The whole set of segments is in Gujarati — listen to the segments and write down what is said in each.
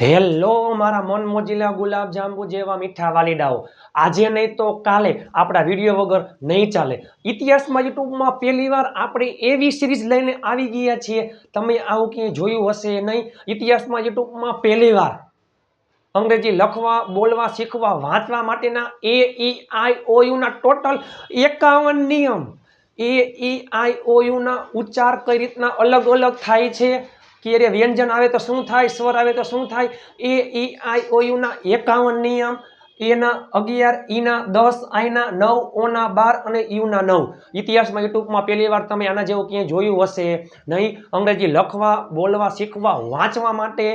હેલો, મારા મન મોજીલા ગુલાબ જાંબુ જેવા મીઠા વાલીડાઓ. આજે નહીં તો કાલે આપણા વીડિયો વગર નહીં ચાલે. ઇતિહાસમાં યુટ્યુબમાં પહેલી વાર આપણે એવી સિરીઝ લઈને આવી ગયા છીએ. તમે આવું ક્યાંય જોયું હશે નહીં? ઇતિહાસમાં યુટ્યુબમાં પહેલી વાર. અંગ્રેજી લખવા, બોલવા, શીખવા, વાંચવા માટેના એ ઈ આઈ ઓ યુના ટોટલ એકાવન નિયમ. એ ઈ આઈ ઓ યુના ઉચ્ચાર કઈ રીતના અલગ અલગ થાય છે? ક્યારે વ્યંજન આવે તો શું થાય, સ્વર આવે તો શું થાય? એ ઈ આઈ ઓ યુના એકાવન નિયમ, એના અગિયાર, ઈના દસ, આઈના નવ, ઓના બાર અને યુના નવ. ઇતિહાસમાં, યુટ્યુબમાં પહેલી વાર તમે આના જેવું ક્યાંય જોયું હશે નહીં. અંગ્રેજી લખવા, બોલવા, શીખવા, વાંચવા માટે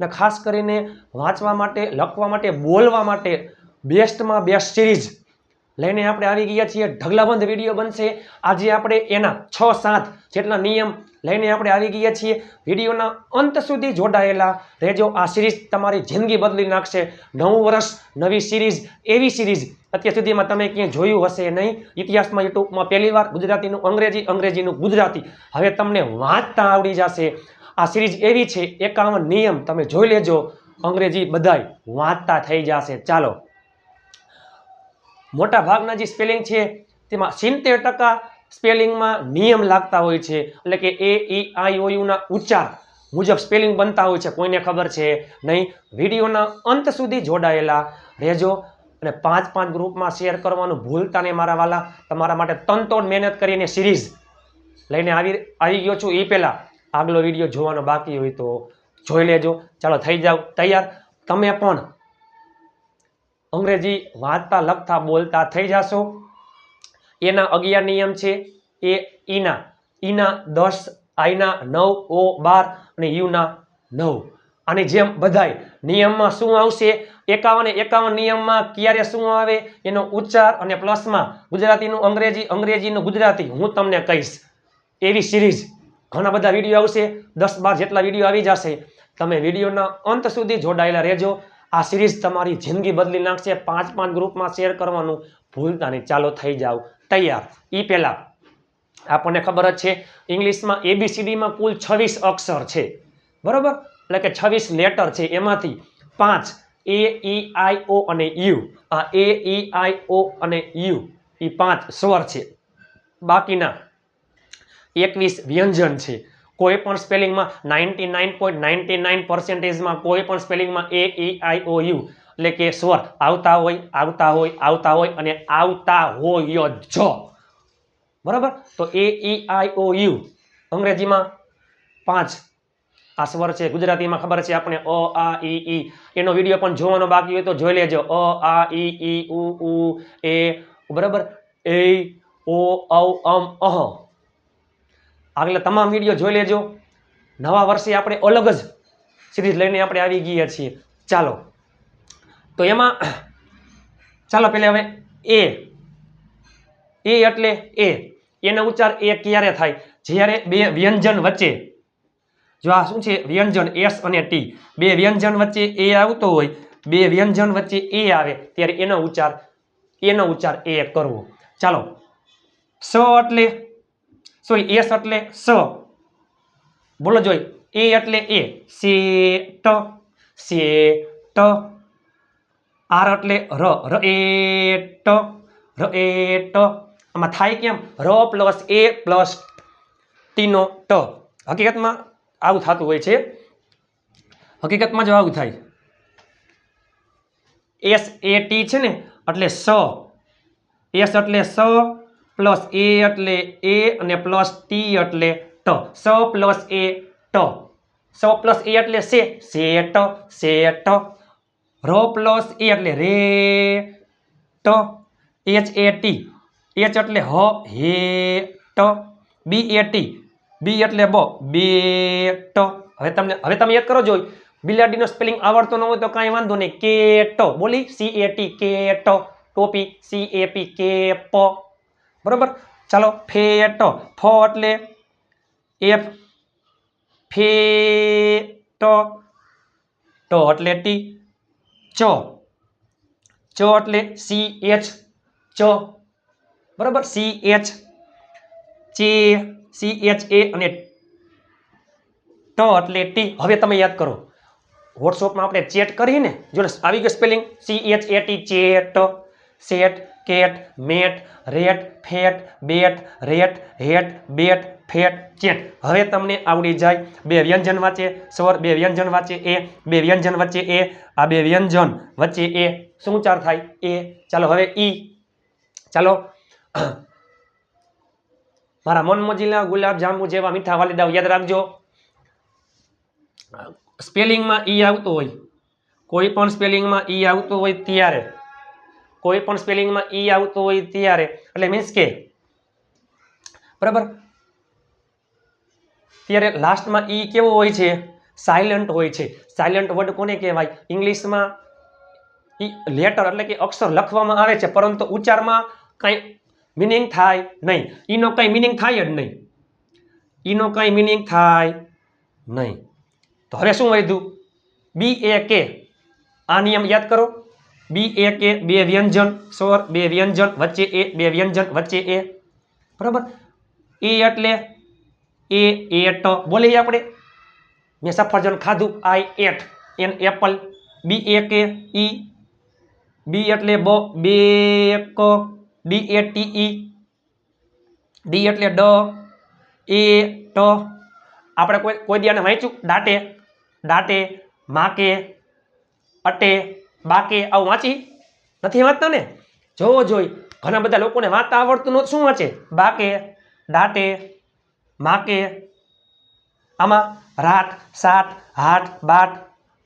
ને ખાસ કરીને વાંચવા માટે, લખવા માટે, બોલવા માટે બેસ્ટમાં બેસ્ટ સિરીઝ લઈને આપણે આવી ગયા છીએ. ઢગલાબંધ વીડિયો બનશે. આજે આપણે એના છ સાત જેટલા નિયમ લઈને આપણે આવી ગયા છીએ. વિડીયોના અંત સુધી જોડાયેલા રહેજો. આ સિરીઝ તમારી જિંદગી બદલી નાખશે. નવું વર્ષ, નવી સિરીઝ એવી સિરીઝ અત્યાર સુધીમાં તમે ક્યાંય જોયું હશે નહીં. ઇતિહાસમાં, યુટ્યુબમાં પહેલી વાર ગુજરાતીનું અંગ્રેજી, અંગ્રેજીનું ગુજરાતી. હવે તમને વાંચતા આવડી જશે. આ સિરીઝ એવી છે. એકાવન નિયમ તમે જોઈ લેજો. અંગ્રેજી બધાય વાંચતા થઈ જશે. ચાલો. મોટા ભાગના જે સ્પેલિંગ છે, તેમાં સિત્તેર ટકા સ્પેલિંગમાં નિયમ લાગતા હોય છે. એટલે કે એ, ઈ આઈ ઓયુના ઉચ્ચાર મુજબ સ્પેલિંગ બનતા હોય છે. કોઈને ખબર છે નહીં. વિડીયોના અંત સુધી જોડાયેલા રહેજો અને પાંચ પાંચ ગ્રુપમાં શેર કરવાનું ભૂલતા નહીં મારા વાલા. તમારા માટે તનતોડ મહેનત કરીને સિરીઝ લઈને આવી આવી ગયો છું. એ પહેલાં આગલો વીડિયો જોવાનો બાકી હોય તો જોઈ લેજો. ચાલો, થઈ જાઓ તૈયાર. તમે પણ અંગ્રેજી વાંચતા લખતા બોલતા થઈ જશો. એના અગિયાર નિયમ છે એ ઈના. ઈના દસ, આઈના નવ, ઓ બાર અને યુના નવ. અને જેમ બધાય નિયમમાં શું આવશે? એકાવન એકાવન નિયમમાં ક્યારે શું આવે? એનો ઉચ્ચાર અને પ્લસમાં ગુજરાતીનું અંગ્રેજી, અંગ્રેજીનું ગુજરાતી. હું તમને કહીશ, એવી સિરીઝ. ઘણા બધા વીડિયો આવશે. દસ બાર જેટલા વીડિયો આવી જશે. તમે વિડીયોના અંત સુધી જોડાયેલા રહેજો. આ સિરીઝ તમારી જિંદગી બદલી નાખશે. પાંચ પાંચ ગ્રુપમાં શેર કરવાનું ભૂલતા નહીં. ચાલો થઈ જાઓ. તૈયાર. એ પહેલાં. આપણને ખબર જ છે, ઇંગ્લિશમાં એબીસીડીમાં કુલ છવ્વીસ અક્ષર છે. બરાબર? એટલે કે છવ્વીસ લેટર છે એમાંથી. પાંચ એ ઈ આઈ ઓ અને યુ આ એ ઈ આઈ ઓ અને યુ એ પાંચ સ્વર છે. બાકીના એકવીસ વ્યંજન છે. કોઈ પણ સ્પેલિંગમાં ninety nine point ninety nine પર્સન્ટેજમાં કોઈ પણ સ્પેલિંગમાં એ ઈ આઈ ઓ યુ એટલે કે સ્વર આવતા હોય આવતા હોય આવતા હોય અને આવતા હોય જ. બરાબર? તો એ ઈ આઈ ઓ યુ અંગ્રેજીમાં પાંચ આ સ્વર છે. ગુજરાતીમાં ખબર છે આપણે અ, આ ઈ ઈ એનો વીડિયો પણ જોવાનો બાકી હોય તો જોઈ લેજો. અ, આ ઈ ઈ ઉ ઉ, એ. બરાબર? એ, ઓ, ઔ, અમ, અહ. આગલા તમામ વીડિયો જોઈ લેજો. નવા વર્ષે આપણે અલગ જ સિરીઝ લઈને આપણે આવી ગયા છીએ. ચાલો. તો એમાં, ચાલો પહેલાં હવે એ. એ એટલે એ. એનો ઉચ્ચાર એ ક્યારે થાય? જ્યારે બે વ્યંજન વચ્ચે, જો આ શું છે? વ્યંજન એસ અને ટી. બે વ્યંજન વચ્ચે એ આવતો હોય, બે વ્યંજન વચ્ચે એ આવે, ત્યારે એનો ઉચ્ચાર એનો ઉચ્ચાર એ કરવો. ચાલો. સ એટલે સોરી એસ એટલે સ. બોલો જોઈ. એ એટલે એ સે ટ સે ટ આર એટલે ર. ર એ ટ ર એ ટ આમાં થાય કેમ? ર પ્લસ એ પ્લસ ટીનો ટ હકીકતમાં આવું થતું હોય છે. હકીકતમાં જો આવું થાય. એસ એ ટી છે ને, એટલે સ. એસ એટલે સ. પ્લસ એ એટલે એ અને પ્લસ ટી એટલે ટ. સ પ્લસ એ ટ. સ પ્લસ એ એટલે સે. સે ટ સે ટ. ર પ્લસ એ એટલે રે ટ. H A T. એચ એટલે હ, હે ટ. બી એ ટી. બી એટલે બ, બે ટ. હવે તમને, હવે તમે યાદ કરો જોઈ બિલાડીનો સ્પેલિંગ આવડતો ન હોય તો કાંઈ વાંધો નહીં. કે ટ. બોલી, સી એ ટી, કે ટ. ટોપી, સી એ પી, કે પ. બરોબર? ચાલો ફેટ ફ એટલે એફ. ફે ટ. ટ એટલે ટી. ચ. ચો એટલે સી એચ. ચ. બરાબર? C H. ચે, સી એચ, એ અને ટ એટલે ટી. હવે તમે યાદ કરો. વોટ્સઅપમાં આપણે ચેટ કરીને જો આવી ગયું spelling C H, A, T, chat, set. Cat, mat, rat, fat, bat, rat, hat, bat, fat, chat. હવે તમને આવડી જાય બે વ્યંજન વચ્ચે સ્વર બે વ્યંજન વચ્ચે એ બે વ્યંજન વચ્ચે, એ, આ બે વ્યંજન વચ્ચે, એ. શું ઉચ્ચાર થાય? એ. ચાલો, હવે ઈ. ચાલો. મારા મનમોજીલા ગુલાબજાંબુ ગુલાબ જાંબુ જેવા મીઠા વાલીદાઓ યાદ રાખજો. સ્પેલિંગમાં ઈ આવતું હોય. કોઈ પણ સ્પેલિંગમાં ઈ આવતું હોય ત્યારે કોઈ પણ સ્પેલિંગમાં ઈ આવતું હોય ત્યારે, એટલે મીન્સ કે, બરાબર? ત્યારે લાસ્ટમાં ઈ કેવો હોય છે? સાયલન્ટ હોય છે. સાયલન્ટ વર્ડ કોને કહેવાય? ઇંગ્લિશમાં ઈ લેટર એટલે કે અક્ષર લખવામાં આવે છે, પરંતુ ઉચ્ચારમાં કંઈ મિનિંગ થાય નહીં. ઈનો કંઈ મિનિંગ થાય જ નહીં. ઈનો કંઈ મિનિંગ થાય નહીં. તો હવે શું વધ્યું? બી એ કે આ નિયમ યાદ કરો. બી એક એ બે વ્યંજન સોર બે વ્યંજન, વચ્ચે એ, બે વ્યંજન, વચ્ચે એ. બરાબર? એ એટલે એ એટ. બોલીએ આપણે? મેં સફરજન ખાધું, I ate. An apple. B એક એ ઈ. બી એટલે બ, બે એક D A T E. D એટલે ડ, એ ટ. આપણે કોઈ કોઈ દિયાને વાંચ્યું? દાટે દાટે માકે, અટે બાકે આવું વાંચી? નથી વાંચતા ને? જોવો જોઈ, ઘણા બધા લોકોને વાંચતા આવડતું નહોતું શું વાંચે? બાકે દાટે માકે, આમાં રાટ સાટ હાટ બાટ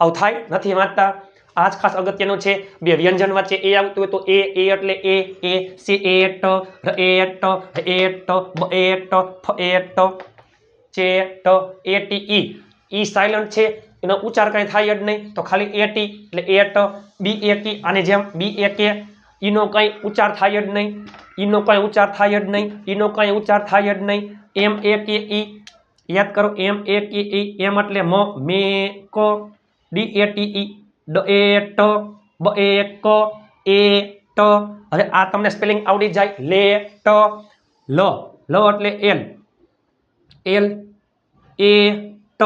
આવું થાય? નથી વાંચતા? આ જ ખાસ અગત્યનું છે, બે વ્યંજન વચ્ચે એ આવતું હોય તો એ એ એટલે એ એ, સી, એ, ટ, ર, એ, ટ હ એ, ટ, બ, એ, ટ, ફ, એ, ટ, ચે, ટ, એ, ટી, ઈ. ઈ સાયલન્ટ છે એનો ઉચ્ચાર કંઈ થાય જ નહીં. તો ખાલી એ ટી એટલે એ ટ, બી એ કી, આને જેમ બી એ કે, ઈનો કંઈ ઉચ્ચાર થાય જ નહીં. ઈનો કંઈ ઉચ્ચાર થાય જ નહીં. ઈનો કંઈ ઉચ્ચાર થાય જ નહીં. એમ એ કે ઈ, યાદ કરો, એમ એ કે ઈ, એમ એટલે મ, મે, ક, ડી, એ, ટી, ઈ, ડ, એ, ટ, બ, એ, ક, એ, ટ. હવે આ તમને સ્પેલિંગ આવડી જાય. લે, ટ, લ. લ એટલે એલ. એલ, એ, ટ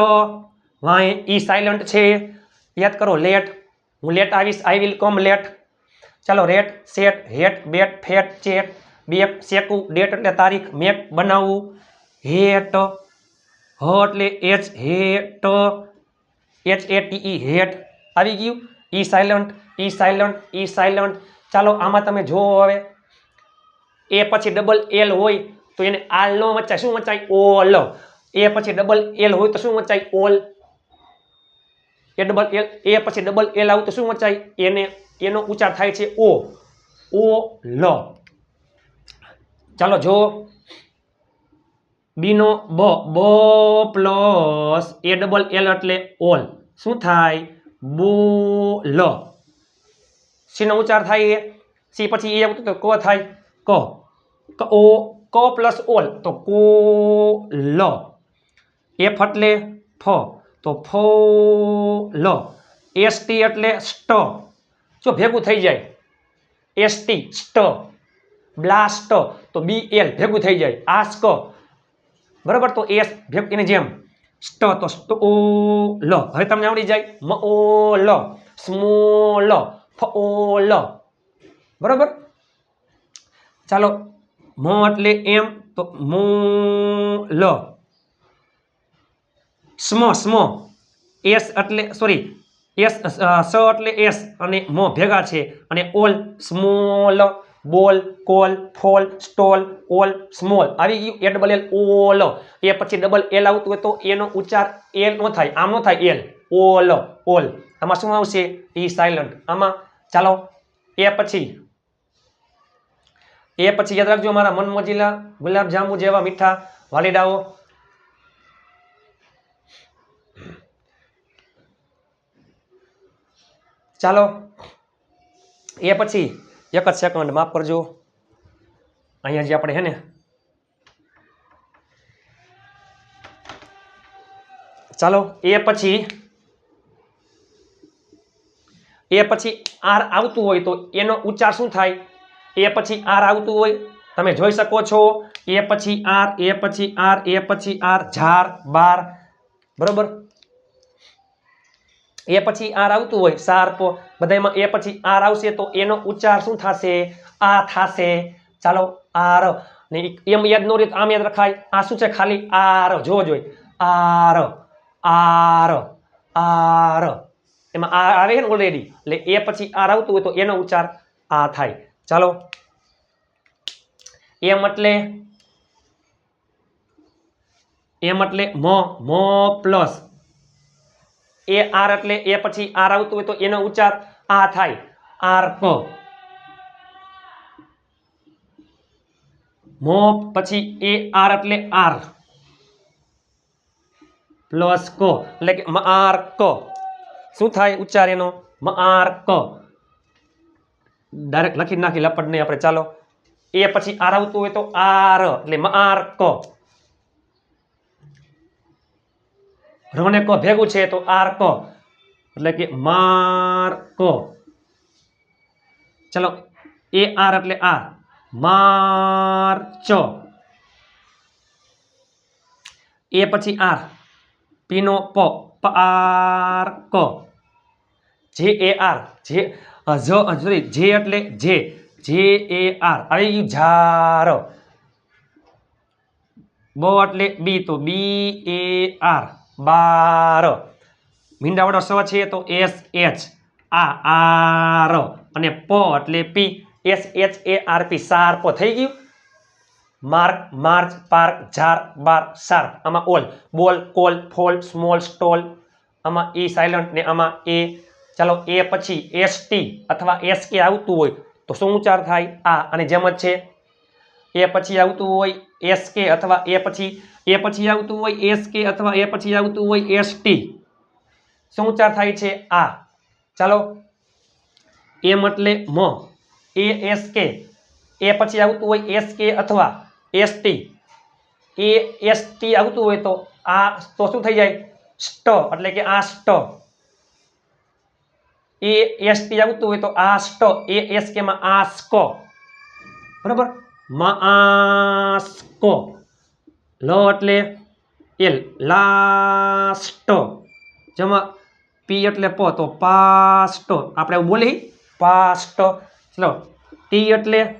વાય ઈ સાયલન્ટ છે. યાદ કરો લેટ હું લેટ આવીશ આઈ વિલ કમ લેટ ચાલો rat set hat bat fat chat back શેકું date એટલે તારીખ મેક બનાવવું હેટ હ એટલે H hat H A T E hate આવી ગયું. E silent E silent E silent ચાલો, આમાં તમે જુઓ હવે. એ પછી ડબલ એલ હોય તો એને આલ નો વચાય. શું વચાય? ઓલ. એ પછી ડબલ એલ હોય તો શું વચાય? All. A double L A પછી ડબલ એલ આવું તો શું વંચાય એને, એનો ઉચ્ચાર થાય છે ઓ. ઓ લ. ચાલો જો બીનો બ બ પ્લસ એ ડબલ એલ એટલે ઓલ. શું થાય? બોલ સીનો ઉચ્ચાર થાય એ? સી પછી એ આવતું તો ક થાય? ક. ક, ઓ, ક પ્લસ ઓલ. તો કો લ. એ ફટલે ફ. તો ફો લ. એસ ટી એટલે સ્ટ. જો ભેગું થઈ જાય. એસ ટી, સ્ટ. બ્લાસ્ટ. તો બી એલ ભેગું થઈ જાય. આસ્ક બરાબર? તો એસ ભેગું જેમ. સ્ટ તો સ્ટ ઓ લ. હવે તમને આવડી જાય. મ ઓ લ. સ્મોલ. ફ ઓ લ. બરાબર? ચાલો. મ એટલે એમ. તો મો લ. સ્મો સ્મો. એસ એટલે સોરી એસ સ એટલે એસ અને મો ભેગા છે. અને all small, ball, call, fall, stall, all, small. આવી ગયું, A double L all. A પછી ડબલ એલ આવતું હોય તો એનો ઉચ્ચાર એલ નો થાય. આમ નો થાય એલ. All all. આમાં શું આવશે? ઈ સાયલન્ટ આમાં, ચાલો. એ પછી એ પછી યાદ રાખજો મારા મન મોજીલા ગુલાબ જાંબુ જેવા મીઠા વાલીડાઓ. ચાલો, એ પછી એક જ સેકન્ડ માફ કરજો. અહીંયા જે આપણે હે ને, ચાલો, એ પછી એ પછી આર આવતું હોય તો એનો ઉચ્ચાર શું થાય? એ પછી આર આવતું હોય, તમે જોઈ શકો છો, એ પછી આર એ પછી આર એ પછી આર ઝાર બાર, બરોબર? એ પછી આર આવતું હોય શાર્પ બધામાં એ પછી આર આવશે તો એનો ઉચ્ચાર શું થશે? આ થશે. ચાલો, આર. ને એમ યાદ ન રહે આમ યાદ રખાય. આ શું છે ખાલી? આર. જોવો જોઈએ આર આર આર. એમાં આ આવે છે ને ઓલરેડી એટલે એ પછી આર આવતું હોય તો એનો ઉચ્ચાર આ થાય. ચાલો. એમ એટલે એમ એટલે મ મ પ્લસ. એ આર એટલે એ પછી આર આવતું હોય તો એનો ઉચ્ચાર આ થાય. આર ક મો પછી એ આર એટલે આર. પ્લસ ક એટલે કે મ આર ક. શું થાય ઉચ્ચાર એનો? મ આર ક. ડાયરેક્ટ લખી નાખી લપડ નહીં, આપણે ચાલો. એ પછી આર આવતું હોય તો આર એટલે મ આર ક. રને ક ભેગું છે તો આર ક. એટલે કે માર ક. ચલો એ આર એટલે આર. માર ચ. એ પછી આર. પીનો પ. આર ક. જે એ આર. જે જ અ, જે એટલે જે. જે એ આર. આવી ગયું ઝાર. બો એટલે બી તો બી એ આર. બાર. મીંડાવાળો સ છે તો એસ એચ. આ આર. અને પ એટલે P. S H A R P sharp થઈ ગયું. Mark march park jar bar, sharp. આમાં all. Ball, call, fall, small, stall. આમાં ઈ સાયલન્ટ ને આમાં એ. ચાલો, એ પછી એસ ટી અથવા એસ કે આવતું હોય તો શું ઉચ્ચાર થાય? આ. અને જેમ જ છે એ પછી આવતું હોય એસ કે અથવા એ પછી એ પછી આવતું હોય એસ કે અથવા એ પછી આવતું હોય એસ ટી શું ઉચ્ચાર થાય છે? આ. ચાલો. એમ એટલે મ. એ એસ કે એ પછી આવતું હોય એસ કે અથવા S T A S T આવતું હોય તો આ તો શું થઈ જાય? સ્ટ. એટલે કે આ સ્ટ. એ એસ ટી આવતું હોય તો આ સ્ટ. એ એસ કેમાં આ સ્ક. બરાબર? માસ્કો. લ એટલે એલ, લાસ્ટ. જેમાં પી એટલે પો, તો પાસ્ટ. આપણે બોલી, પાસ્ટ. ચલો, ટી એટલે,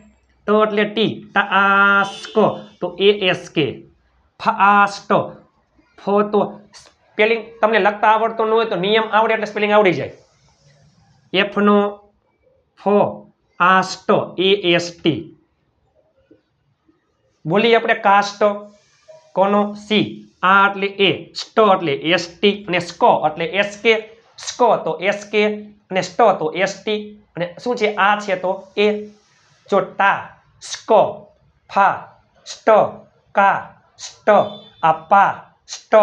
ટ એટલે ટી, ટાસ્કો. તો એ એસ કે. ફાસ્ટો. ફો તો સ્પેલિંગ તમને લખતા આવડતો ન હોય તો નિયમ આવડે એટલે સ્પેલિંગ આવડી જાય. એફનો ફો, આસ્ટ, એ એસ ટી. બોલીએ આપણે કાસ્ટ, કોનો, સી. આ એટલે એ, સ્ટ એટલે એસ ટી અને સ્કો એટલે એસ કે. સ્કો તો એસ કે અને સ્ટ તો એસ ટી. અને શું છે? આ છે તો એ જો ટા, સ્કો, ફા, સ્ટ, કા, સ્ટ, આ પા, સ્ટ,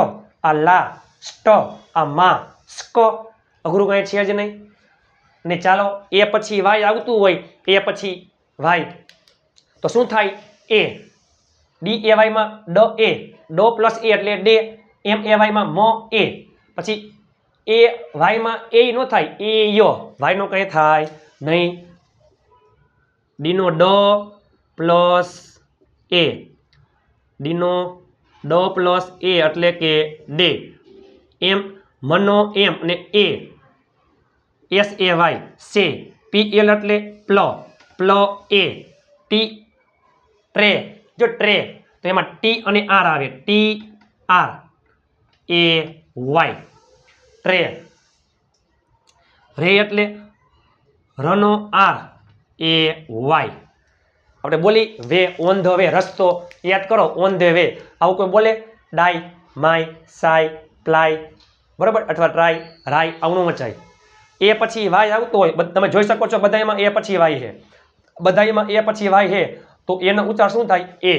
આ લા, સ્ટ, આ મા, સ્કો. અઘરું કાંઈ છે જ નહીં. ને ચાલો, એ પછી વાય આવતું હોય, એ પછી વાય. તો શું થાય? એ. ડી એ વાયમાં ડ એ ડો પ્લસ એ એટલે ડે એમ એ વાયમાં મ એ પછી એ વાયમાં એ નો થાય. એ યો. વાયનો કંઈ થાય? નહીં. ડીનો ડ પ્લસ એ ડીનો ડ પ્લસ એ એટલે કે ડે એમ મનો એમ અને એ એસ એ વાય સે પી એલ એટલે પ્લ. પ્લ એ ટી ટ્રે. જો ટ્રે, તો એમાં ટી અને આર આવે. T R A Y tray. રે એટલે રનો આર એ વાય આપણે બોલી વે ઓન ધ વે, રસ્તો. યાદ કરો ઓન ધ વે. આવું કોઈ બોલે? ડાય માય સાય પ્લાય બરાબર? અથવા ટ્રાય રાય આવું મચાય એ પછી વાય આવતો હોય. તમે જોઈ શકો છો, બધાયમાં એ પછી વાય છે. બધાયમાં એ પછી વાય છે. તો એનો ઉચ્ચાર શું થાય? એ.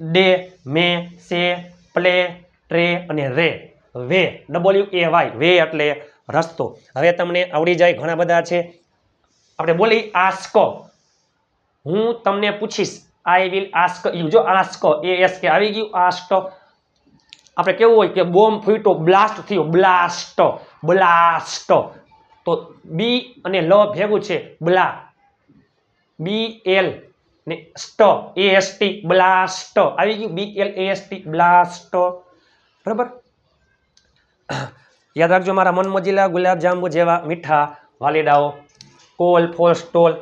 ડે, મે, સે, પ્લે, ટ્રે અને ray. Way. W A Y. Way એટલે રસ્તો. હવે તમને આવડી જાય ઘણા બધા છે. આપણે બોલી આસ્ક હું તમને પૂછીશ. આઈ વિલ આસ્ક યુ જો આસ્ક એ એસ કે આવી ગયું આસ્ક આપણે કેવું હોય કે બોમ્બ ફૂટ્યો બ્લાસ્ટ થયો બ્લાસ્ટ બ્લાસ્ટ તો બી અને લ ભેગું છે. બ્લા બી એલ ને સ્ટ એ એસ ટી બ્લાસ્ટ. આવી ગયું B L A S T blast. બરાબર? યાદ રાખજો, મારા મનમોજીલા ગુલાબજાંબુ જેવા મીઠા વાલીડાઓ, કોલ, ફોલ, સ્ટોલ.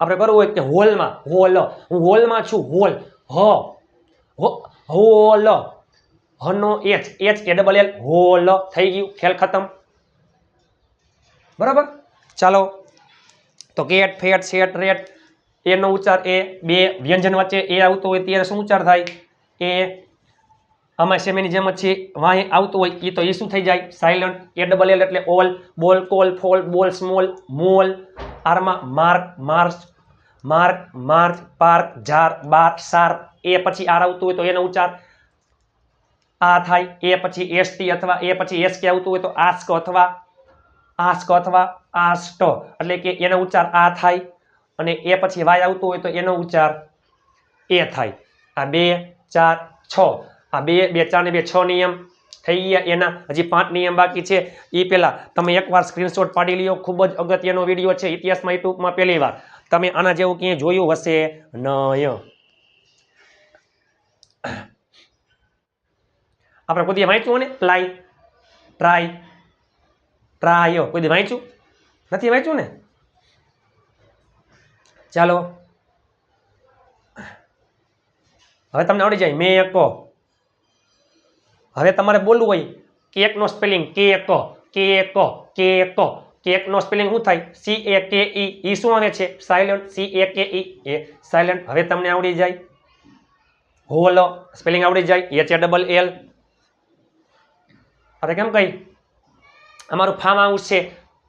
આપણે કરવું હોય કે હોલમાં, હોલ. હું હોલમાં છું, હોલ. હ. Hall. હનો H H A double L, hall. થઈ ગયું, ખેલ ખતમ. બરાબર? ચાલો. તો કેટ, ફેટ સેટ રેટ. એનો ઉચ્ચાર એ બે વ્યંજન વચ્ચે એ આવતો હોય ત્યારે શું ઉચ્ચાર થાય? એ આમાં સેમેની જેમ જ છે, વાંહે આવતું હોય એ તો એ શું થઈ જાય? સાયલન્ટ એ ડબલ એલ એટલે all, ball, call, fall, ball, small, mall. આરમાં mark march mark, march, park, jar, bar, સાર. એ પછી આર આવતું હોય તો એનો ઉચ્ચાર આ થાય. એ પછી એસટી અથવા એ પછી એસ આવતું હોય તો આસ્ક અથવા આસ્ક અથવા આસ્ટ. એટલે કે એનો ઉચ્ચાર આ થાય. અને એ પછી વાય આવતું હોય તો એનો ઉચ્ચાર એ થાય. આ બે, ચાર, છ. આ બે બે, ચાર ને બે, છ નિયમ થઈ ગયા એના. હજી પાંચ નિયમ બાકી છે. એ પહેલાં તમે એકવાર સ્ક્રીનશોટ પાડી લ્યો. ખૂબ જ અગત્યનો વીડિયો છે ઇતિહાસમાં યુટ્યુબમાં પહેલી વાર. તમે આના જેવું ક્યાંય જોયું હશે? નય. આપણે કોઈ વાંચ્યું ને? પ્લાય ટ્રાય ટ્રાય કોઈ વાંચ્યું? નથી વાંચ્યું ને? ચાલો. હવે તમને આવડી જાય, મેં કહો હવે તમારે બોલવું હોય, કેકનો સ્પેલિંગ કે ક કે ક કે ક કેકનો સ્પેલિંગ શું થાય? સી એ કે ઈ ઈ શું આવે છે? સાયલન્ટ સી એ કે ઈ એ સાયલન્ટ. હવે તમને આવડી જાય. હોલ, સ્પેલિંગ આવડી જાય. એચ એ ડબલ એલ અરે કેમ કઈ અમારું ફાર્મ હાઉસ છે,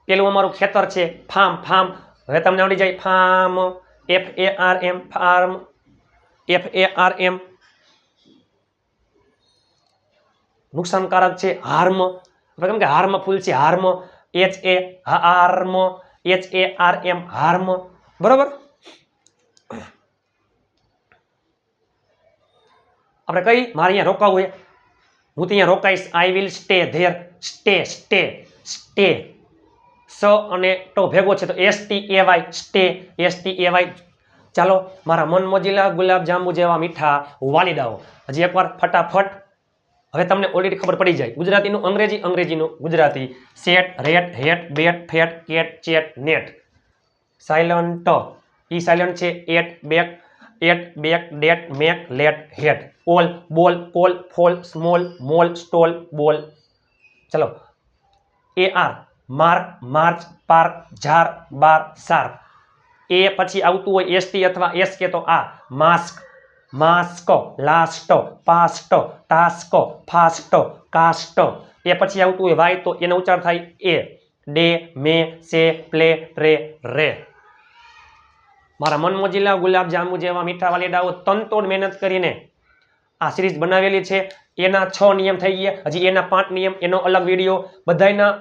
પેલું અમારું ખેતર છે, ફાર્મ ફાર્મ. હવે તમને આવડી જાય farm F A R M farm F A R M નુકસાનકારક છે હાર્મ. હવે કેમ કે હાર્મ ફૂલ છે? Harm H A harm H A R M harm. બરોબર? આપણે કઈ? મારે અહીંયા રોકાવું છે. હું તો અહીંયા રોકાઈશ. I will stay there stay stay stay સ અને ટો ભેગો છે તો S T A Y stay S T A Y ચાલો, મારા મન મોજીલા ગુલાબજાંબુ જેવા મીઠા વાલીડાઓ હજી એકવાર ફટાફટ. હવે તમને ઓલરેડી ખબર પડી જાય. ગુજરાતીનું અંગ્રેજી, અંગ્રેજીનું Gujarati. Set, rat, hat, bat, fat, cat, chat, net. Silent E silent છે. Ate, bake ate, bake, date, make, late, hate. All, ball, call, fall, small, mall, stall, ball. ચલો. A R mark march park jar, bar, સાર. એ પછી આવતું હોય એસટી અથવા એસ કે તો આ mask mask, last, past, task, fast, cast. A પછી આવતું હોય વાય તો એનો ઉચ્ચાર થાય એ. ડે, મે, સે, પ્લે, રે રે. મારા મનમોજીલા ગુલાબજાંબુ જેવા મીઠા વાલીડાઓ તનતોડ મહેનત કરીને આ સિરીઝ બનાવેલી છે. એના છ નિયમ થઈ ગયા. હજી એના પાંચ નિયમ, એનો અલગ વીડિયો બધાયના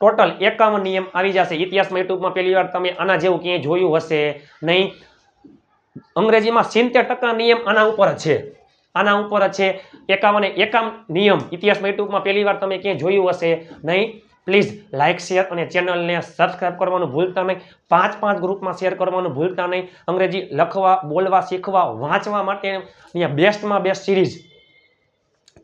ટોટલ એકાવન નિયમ આવી જશે. ઇતિહાસમાં, યુટ્યુબમાં પહેલી વાર તમે આના જેવું ક્યાંય જોયું હશે નહીં. અંગ્રેજીમાં સિત્તેર ટકા નિયમ આના ઉપર છે. આના ઉપર છે. એકાવન એકામ નિયમ. ઇતિહાસમાં, યુટ્યુબમાં પહેલી વાર તમે ક્યાંય જોયું હશે નહીં. પ્લીઝ લાઇક શેર અને ચેનલને સબસ્ક્રાઇબ કરવાનું ભૂલતા નહીં. પાંચ પાંચ ગ્રુપમાં શેર કરવાનું ભૂલતા નહીં. અંગ્રેજી લખવા, બોલવા, શીખવા, વાંચવા માટે અહીંયા બેસ્ટમાં બેસ્ટ સિરીઝ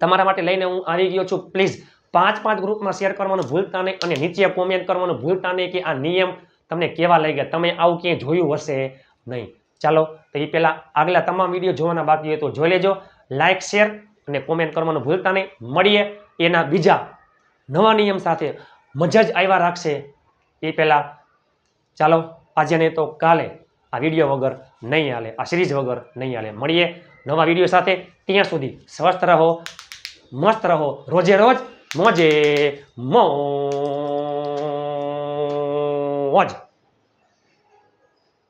તમારા માટે લઈને હું આવી ગયો છું. પ્લીઝ પાંચ પાંચ ગ્રુપમાં શેર કરવાનું ભૂલતા નહીં અને નીચે કોમેન્ટ કરવાનું ભૂલતા નહીં કે આ નિયમ તમને કેવા લઈ ગયા તમે આવું ક્યાંય જોયું હશે નહીં. ચાલો, તો એ પહેલાં આગલા તમામ વીડિયો જોવાના બાકી હોય તો જોઈ લેજો. લાઇક શેર અને કોમેન્ટ કરવાનું ભૂલતા નહીં. મળીએ એના બીજા નવા નિયમ સાથે. મજા જ આવ્યા રાખશે. એ પહેલાં ચાલો, આજે નહીં તો કાલે આ વીડિયો વગર નહીં હાલે. આ સિરીઝ વગર નહીં હાલે. મળીએ. નવા વીડિયો સાથે ત્યાં સુધી સ્વસ્થ રહો મસ્ત રહો રોજે રોજ મોજે મોજ.